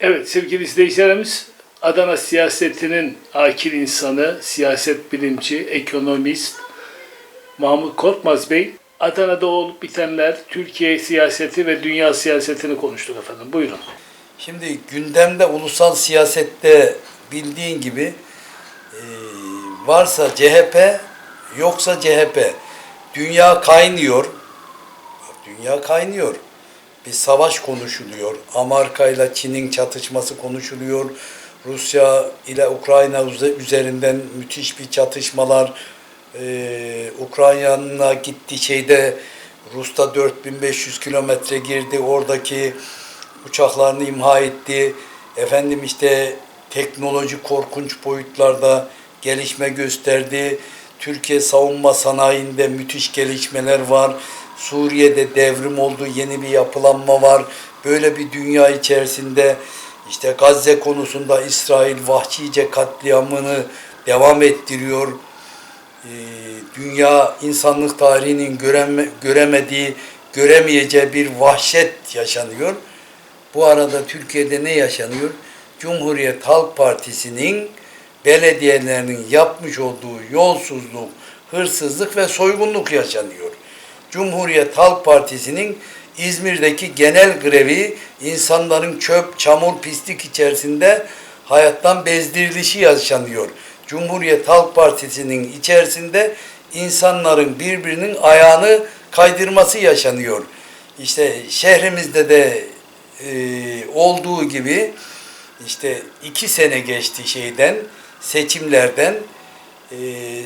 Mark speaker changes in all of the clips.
Speaker 1: Evet sevgili izleyicilerimiz Adana siyasetinin akil insanı, siyaset bilimci, ekonomist Mahmut Korkmaz Bey Adana'da olup bitenler, Türkiye siyaseti ve dünya siyasetini konuştuk efendim. Buyurun.
Speaker 2: Şimdi gündemde ulusal siyasette bildiğin gibi e, varsa CHP yoksa CHP. Dünya kaynıyor. Dünya kaynıyor. Bir savaş konuşuluyor. Amerika ile Çin'in çatışması konuşuluyor. Rusya ile Ukrayna üze- üzerinden müthiş bir çatışmalar. Ee, Ukrayna'na gitti şeyde Rus'ta 4500 kilometre girdi. Oradaki uçaklarını imha etti. Efendim işte teknoloji korkunç boyutlarda gelişme gösterdi. Türkiye savunma sanayinde müthiş gelişmeler var. Suriye'de devrim oldu, yeni bir yapılanma var. Böyle bir dünya içerisinde işte Gazze konusunda İsrail vahşice katliamını devam ettiriyor. Ee, dünya insanlık tarihinin göreme, göremediği, göremeyeceği bir vahşet yaşanıyor. Bu arada Türkiye'de ne yaşanıyor? Cumhuriyet Halk Partisi'nin belediyelerinin yapmış olduğu yolsuzluk, hırsızlık ve soygunluk yaşanıyor. Cumhuriyet Halk Partisi'nin İzmir'deki genel grevi insanların çöp, çamur, pislik içerisinde hayattan bezdirilişi yaşanıyor. Cumhuriyet Halk Partisi'nin içerisinde insanların birbirinin ayağını kaydırması yaşanıyor. İşte şehrimizde de e, olduğu gibi işte iki sene geçti şeyden seçimlerden e,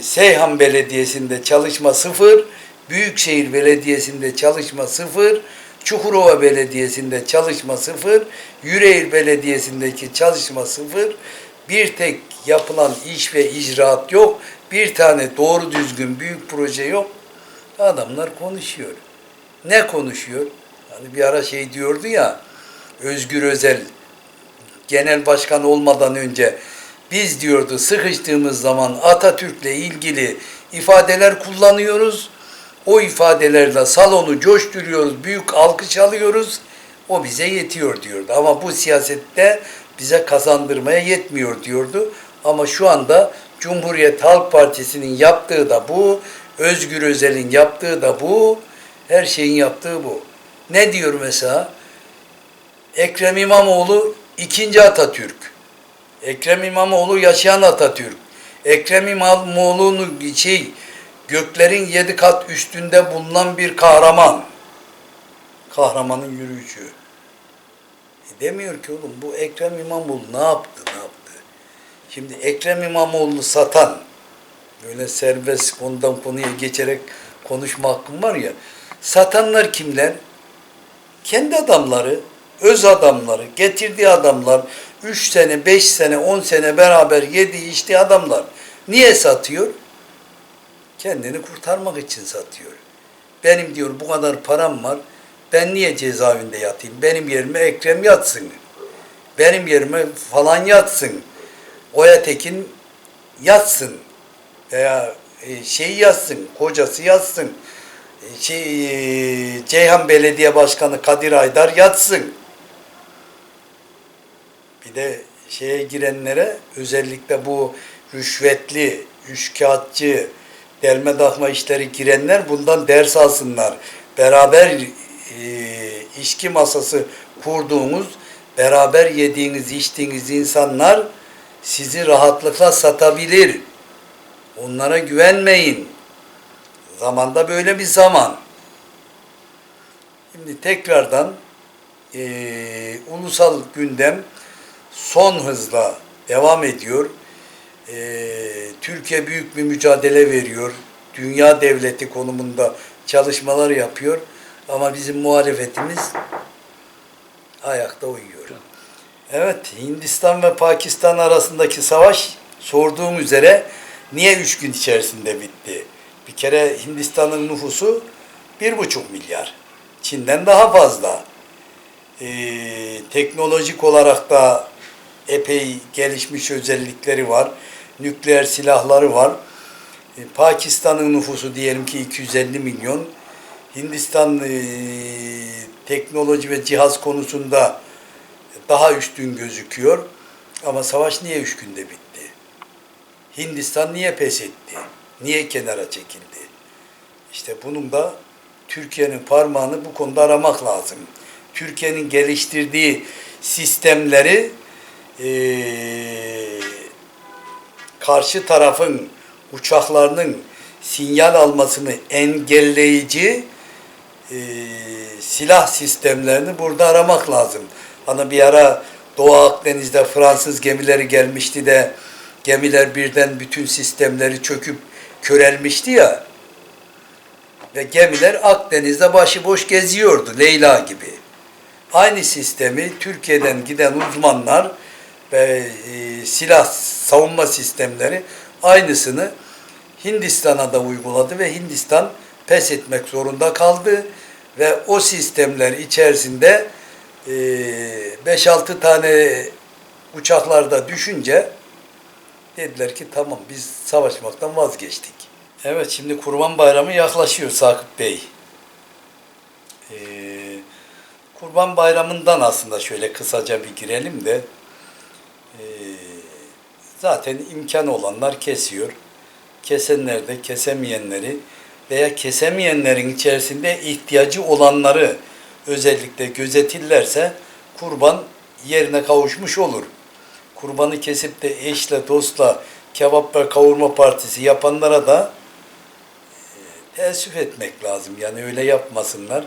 Speaker 2: Seyhan Belediyesi'nde çalışma sıfır, Büyükşehir Belediyesi'nde çalışma sıfır, Çukurova Belediyesi'nde çalışma sıfır, Yüreğir Belediyesi'ndeki çalışma sıfır, bir tek yapılan iş ve icraat yok, bir tane doğru düzgün büyük proje yok. Adamlar konuşuyor. Ne konuşuyor? Hani bir ara şey diyordu ya, Özgür Özel genel başkan olmadan önce biz diyordu sıkıştığımız zaman Atatürk'le ilgili ifadeler kullanıyoruz. O ifadelerle salonu coşturuyoruz, büyük alkış alıyoruz. O bize yetiyor diyordu. Ama bu siyasette bize kazandırmaya yetmiyor diyordu. Ama şu anda Cumhuriyet Halk Partisi'nin yaptığı da bu, Özgür Özel'in yaptığı da bu, her şeyin yaptığı bu. Ne diyor mesela? Ekrem İmamoğlu ikinci Atatürk. Ekrem İmamoğlu yaşayan Atatürk. Ekrem İmamoğlu'nun şey göklerin yedi kat üstünde bulunan bir kahraman. Kahramanın yürüyüşü. E demiyor ki oğlum bu Ekrem İmamoğlu ne yaptı ne yaptı? Şimdi Ekrem İmamoğlu'nu satan böyle serbest konudan konuya geçerek konuşma hakkım var ya satanlar kimler? kendi adamları, öz adamları, getirdiği adamlar, 3 sene, 5 sene, 10 sene beraber yediği içtiği adamlar. Niye satıyor? Kendini kurtarmak için satıyor. Benim diyor bu kadar param var, ben niye cezaevinde yatayım? Benim yerime Ekrem yatsın. Benim yerime falan yatsın. Oya Tekin yatsın. Veya e, şey yatsın, kocası yatsın şey, e, Ceyhan Belediye Başkanı Kadir Aydar yatsın. Bir de şeye girenlere özellikle bu rüşvetli, üçkağıtçı, delme dahma işleri girenler bundan ders alsınlar. Beraber e, içki masası kurduğunuz, beraber yediğiniz, içtiğiniz insanlar sizi rahatlıkla satabilir. Onlara güvenmeyin. Zamanda böyle bir zaman. Şimdi tekrardan eee, ulusal gündem son hızla devam ediyor. Eee, Türkiye büyük bir mücadele veriyor. Dünya devleti konumunda çalışmalar yapıyor. Ama bizim muhalefetimiz ayakta uyuyor. Evet, Hindistan ve Pakistan arasındaki savaş sorduğum üzere niye üç gün içerisinde bitti? Bir kere Hindistan'ın nüfusu bir buçuk milyar. Çin'den daha fazla. Ee, teknolojik olarak da epey gelişmiş özellikleri var. Nükleer silahları var. Ee, Pakistan'ın nüfusu diyelim ki 250 milyon. Hindistan ee, teknoloji ve cihaz konusunda daha üstün gözüküyor. Ama savaş niye üç günde bitti? Hindistan niye pes etti? Niye kenara çekildi? İşte bunun da Türkiye'nin parmağını bu konuda aramak lazım. Türkiye'nin geliştirdiği sistemleri eee, karşı tarafın uçaklarının sinyal almasını engelleyici eee, silah sistemlerini burada aramak lazım. Hani bir ara Doğu Akdeniz'de Fransız gemileri gelmişti de gemiler birden bütün sistemleri çöküp körelmişti ya ve gemiler Akdeniz'de başıboş geziyordu Leyla gibi. Aynı sistemi Türkiye'den giden uzmanlar ve e, silah savunma sistemleri aynısını Hindistan'a da uyguladı ve Hindistan pes etmek zorunda kaldı ve o sistemler içerisinde e, 5-6 tane uçaklarda düşünce dediler ki tamam biz savaşmaktan vazgeçtik. Evet şimdi Kurban Bayramı yaklaşıyor Sakıp Bey. Ee, Kurban Bayramı'ndan aslında şöyle kısaca bir girelim de ee, zaten imkanı olanlar kesiyor. Kesenler de kesemeyenleri veya kesemeyenlerin içerisinde ihtiyacı olanları özellikle gözetirlerse kurban yerine kavuşmuş olur. Kurbanı kesip de eşle, dostla, kebap ve kavurma partisi yapanlara da teessüf etmek lazım. Yani öyle yapmasınlar.